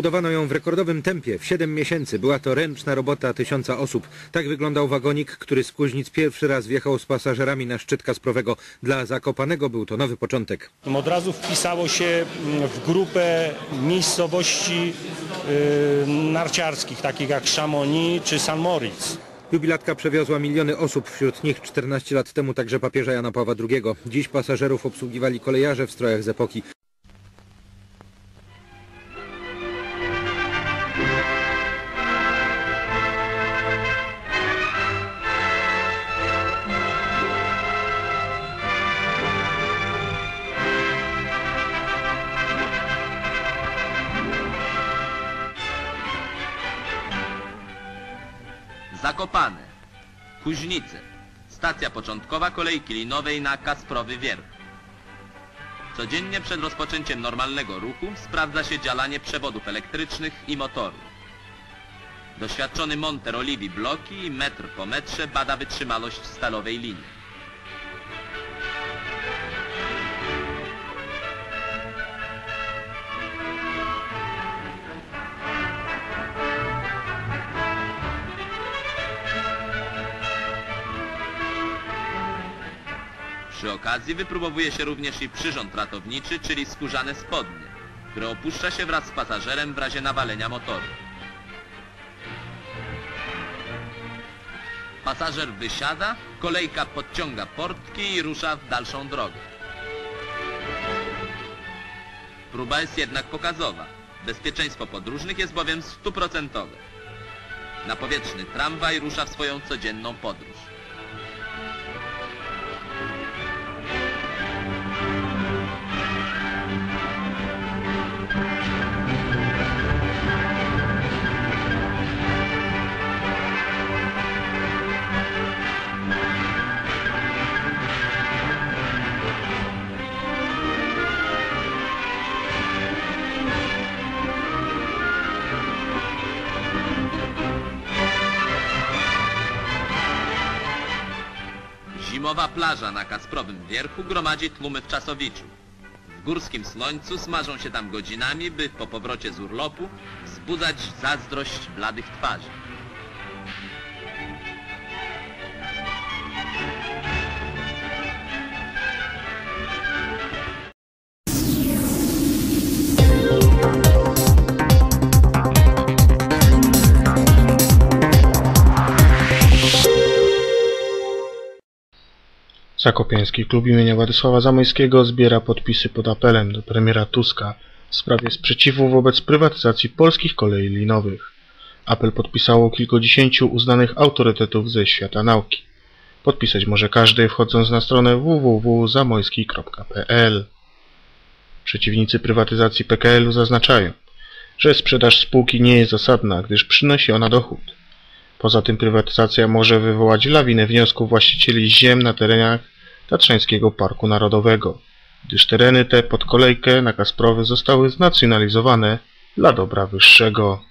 Zbudowano ją w rekordowym tempie, w 7 miesięcy. Była to ręczna robota tysiąca osób. Tak wyglądał wagonik, który z Kuźnic pierwszy raz wjechał z pasażerami na szczyt Kasprowego. Dla Zakopanego był to nowy początek. Od razu wpisało się mm, w grupę miejscowości y, narciarskich, takich jak Chamonix czy San Moritz. Jubilatka przewiozła miliony osób, wśród nich 14 lat temu także papieża Jana Pawła II. Dziś pasażerów obsługiwali kolejarze w strojach z epoki. Zakopane. Kuźnice. Stacja początkowa kolejki linowej na Kasprowy Wierch. Codziennie przed rozpoczęciem normalnego ruchu sprawdza się działanie przewodów elektrycznych i motoru. Doświadczony monter oliwi bloki i metr po metrze bada wytrzymałość stalowej linii. Przy okazji wypróbowuje się również i przyrząd ratowniczy, czyli skórzane spodnie, które opuszcza się wraz z pasażerem w razie nawalenia motoru. Pasażer wysiada, kolejka podciąga portki i rusza w dalszą drogę. Próba jest jednak pokazowa. Bezpieczeństwo podróżnych jest bowiem stuprocentowe. Na powietrzny tramwaj rusza w swoją codzienną podróż. Zimowa plaża na Kasprowym Wierchu gromadzi tłumy wczasowiczu. W górskim słońcu smażą się tam godzinami, by po powrocie z urlopu wzbudzać zazdrość bladych twarzy. Zakopiański Klub imienia Władysława Zamojskiego zbiera podpisy pod apelem do premiera Tuska w sprawie sprzeciwu wobec prywatyzacji polskich kolei linowych. Apel podpisało kilkudziesięciu uznanych autorytetów ze świata nauki. Podpisać może każdy wchodząc na stronę www.zamojski.pl Przeciwnicy prywatyzacji PKL-u zaznaczają, że sprzedaż spółki nie jest zasadna, gdyż przynosi ona dochód. Poza tym prywatyzacja może wywołać lawinę wniosków właścicieli ziem na terenach Tatrzańskiego Parku Narodowego, gdyż tereny te pod kolejkę na Kasprowy zostały znacjonalizowane dla dobra wyższego.